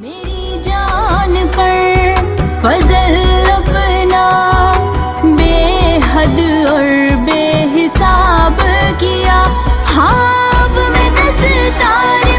मेरी जान पर फजल अपना बेहद और बेहिसाब किया। हाँ में दस तारे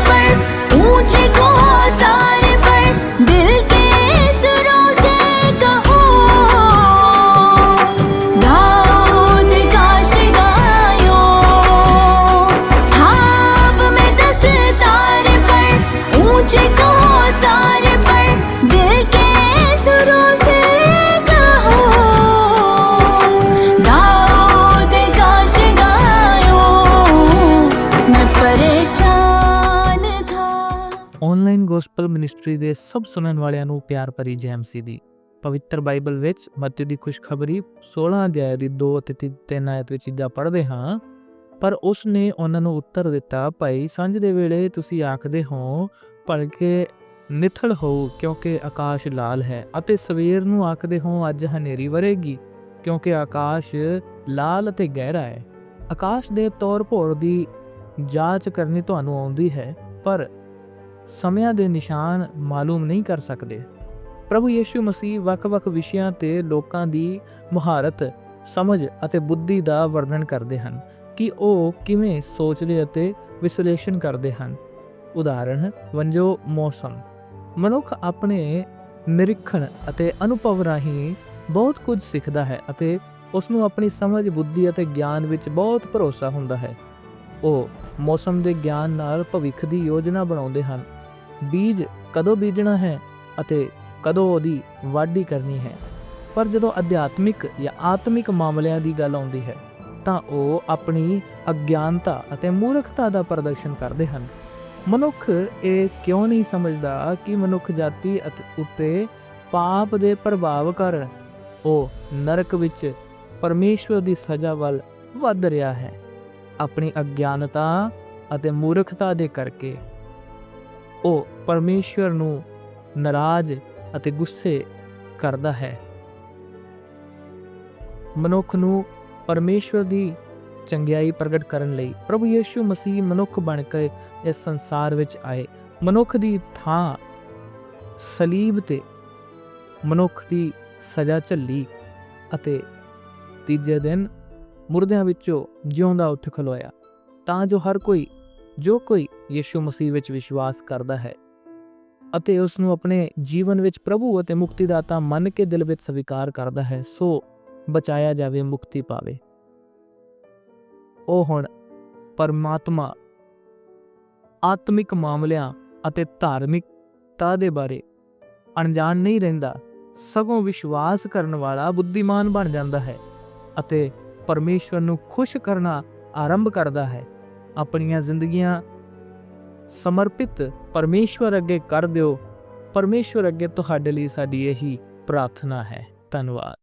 ਆਨਲਾਈਨ ਗੋਸਪਲ ਮਿਨਿਸਟਰੀ ਦੇ ਸਭ ਸੁਣਨ ਵਾਲਿਆਂ ਨੂੰ ਪਿਆਰ ਭਰੀ ਜੈ ਮਸੀਹ। ਦੀ ਪਵਿੱਤਰ ਬਾਈਬਲ ਵਿੱਚ ਮੱਤੀ ਦੀ ਖੁਸ਼ਖਬਰੀ 16 ਅਧਿਆਇ ਦੀ 2 ਅਤੇ 3 ਆਇਤ ਵਿੱਚ ਇਦਾਂ ਪੜ੍ਹਦੇ ਹਾਂ, ਪਰ ਉਸ ਨੇ ਉਹਨਾਂ ਨੂੰ ਉੱਤਰ ਦਿੱਤਾ, ਭਾਈ, ਸੰਝ ਦੇ ਵੇਲੇ ਤੁਸੀਂ ਆਖਦੇ ਹੋ, ਭਲਕੇ ਨਿਥਲ ਹੋ ਕਿਉਂਕਿ ਆਕਾਸ਼ ਲਾਲ ਹੈ, ਅਤੇ ਸਵੇਰ ਨੂੰ ਆਖਦੇ ਹੋ, ਅੱਜ ਹਨੇਰੀ ਵਰੇਗੀ, ਕਿਉਂਕਿ ਆਕਾਸ਼ ਲਾਲ ਅਤੇ ਗਹਿਰਾ ਹੈ। ਆਕਾਸ਼ ਦੇ ਤੌਰ ਭੋਰ ਦੀ ਜਾਂਚ ਕਰਨੀ ਤੁਹਾਨੂੰ ਆਉਂਦੀ ਹੈ, ਪਰ ਸਮਿਆਂ ਦੇ ਨਿਸ਼ਾਨ ਮਾਲੂਮ ਨਹੀਂ ਕਰ ਸਕਦੇ। ਪ੍ਰਭੂ ਯੀਸ਼ੂ ਮਸੀਹ ਵੱਖ-ਵੱਖ ਵਿਸ਼ਿਆਂ ਤੇ ਲੋਕਾਂ ਦੀ ਮੁਹਾਰਤ, ਸਮਝ ਅਤੇ ਬੁੱਧੀ ਦਾ ਵਰਣਨ ਕਰਦੇ ਹਨ ਕਿ ਉਹ ਕਿਵੇਂ ਸੋਚਦੇ ਅਤੇ ਵਿਸ਼ਲੇਸ਼ਣ ਕਰਦੇ ਹਨ। ਉਦਾਹਰਣ, ਵੰਜੋ ਮੌਸਮ। ਮਨੁੱਖ ਆਪਣੇ ਨਿਰੀਖਣ ਅਤੇ ਅਨੁਭਵ ਰਾਹੀਂ ਬਹੁਤ ਕੁਝ ਸਿੱਖਦਾ ਹੈ ਅਤੇ ਉਸ ਨੂੰ ਆਪਣੀ ਸਮਝ, ਬੁੱਧੀ ਅਤੇ ਗਿਆਨ ਵਿੱਚ ਬਹੁਤ ਭਰੋਸਾ ਹੁੰਦਾ ਹੈ। ਉਹ ਮੌਸਮ ਦੇ ਗਿਆਨ ਨਾਲ ਭਵਿੱਖ ਦੀ ਯੋਜਨਾ ਬਣਾਉਂਦੇ ਹਨ। ਬੀਜ ਕਦੋਂ ਬੀਜਣਾ ਹੈ ਅਤੇ ਕਦੋਂ ਉਹਦੀ ਵਾਢੀ ਕਰਨੀ ਹੈ। ਪਰ ਜਦੋਂ ਅਧਿਆਤਮਿਕ ਜਾਂ ਆਤਮਿਕ ਮਾਮਲਿਆਂ ਦੀ ਗੱਲ ਆਉਂਦੀ ਹੈ, ਤਾਂ ਉਹ ਆਪਣੀ ਅਗਿਆਨਤਾ ਅਤੇ ਮੂਰਖਤਾ ਦਾ ਪ੍ਰਦਰਸ਼ਨ ਕਰਦੇ ਹਨ। ਮਨੁੱਖ ਇਹ ਕਿਉਂ ਨਹੀਂ ਸਮਝਦਾ ਕਿ ਮਨੁੱਖ ਜਾਤੀ ਉੱਤੇ ਪਾਪ ਦੇ ਪ੍ਰਭਾਵ ਕਾਰਨ ਉਹ ਨਰਕ ਵਿੱਚ ਪਰਮੇਸ਼ਵਰ ਦੀ ਸਜ਼ਾ ਵੱਲ ਵੱਧ ਰਿਹਾ ਹੈ। ਆਪਣੀ ਅਗਿਆਨਤਾ ਅਤੇ ਮੂਰਖਤਾ ਦੇ ਕਰਕੇ ਉਹ ਪਰਮੇਸ਼ਵਰ ਨੂੰ ਨਾਰਾਜ਼ ਅਤੇ ਗੁੱਸੇ ਕਰਦਾ ਹੈ। ਮਨੁੱਖ ਨੂੰ ਪਰਮੇਸ਼ਵਰ ਦੀ ਚੰਗਿਆਈ ਪ੍ਰਗਟ ਕਰਨ ਲਈ ਪ੍ਰਭੂ ਯੀਸ਼ੂ ਮਸੀਹ ਮਨੁੱਖ ਬਣ ਕੇ ਇਸ ਸੰਸਾਰ ਵਿੱਚ ਆਏ। ਮਨੁੱਖ ਦੀ ਥਾਂ ਸਲੀਬ ਤੇ ਮਨੁੱਖ ਦੀ ਸਜ਼ਾ ਝੱਲੀ ਅਤੇ ਤੀਜੇ ਦਿਨ ਮੁਰਦਿਆਂ ਵਿੱਚੋਂ ਜਿਉਂਦਾ ਉੱਠ ਖਲੋਇਆ। ਤਾਂ ਜੋ ਹਰ ਕੋਈ, ਜੋ ਕੋਈ ਯੀਸ਼ੂ ਮਸੀਹ ਵਿੱਚ ਵਿਸ਼ਵਾਸ ਕਰਦਾ ਹੈ ਅਤੇ ਉਸ ਨੂੰ ਆਪਣੇ ਜੀਵਨ ਵਿੱਚ ਪ੍ਰਭੂ ਅਤੇ ਮੁਕਤੀਦਾਤਾ ਮੰਨ ਕੇ ਦਿਲ ਵਿੱਚ ਸਵੀਕਾਰ ਕਰਦਾ ਹੈ, ਸੋ ਬਚਾਇਆ ਜਾਵੇ, ਮੁਕਤੀ ਪਾਵੇ। ਉਹ ਹੁਣ ਪਰਮਾਤਮਾ ਆਤਮਿਕ ਮਾਮਲਿਆਂ ਅਤੇ ਧਾਰਮਿਕਤਾ ਦੇ ਬਾਰੇ ਅਣਜਾਣ ਨਹੀਂ ਰਹਿੰਦਾ, ਸਗੋਂ ਵਿਸ਼ਵਾਸ ਕਰਨ ਵਾਲਾ ਬੁੱਧੀਮਾਨ ਬਣ ਜਾਂਦਾ ਹੈ ਅਤੇ ਪਰਮੇਸ਼ਵਰ ਨੂੰ ਖੁਸ਼ ਕਰਨਾ ਆਰੰਭ ਕਰਦਾ ਹੈ। ਆਪਣੀਆਂ ਜ਼ਿੰਦਗੀਆਂ ਸਮਰਪਿਤ ਪਰਮੇਸ਼ਵਰ ਅੱਗੇ ਕਰ ਦਿਓ। ਪਰਮੇਸ਼ਵਰ ਅੱਗੇ ਤੁਹਾਡੇ ਲਈ ਸਾਡੀ ਇਹੀ ਪ੍ਰਾਰਥਨਾ ਹੈ। ਧੰਨਵਾਦ।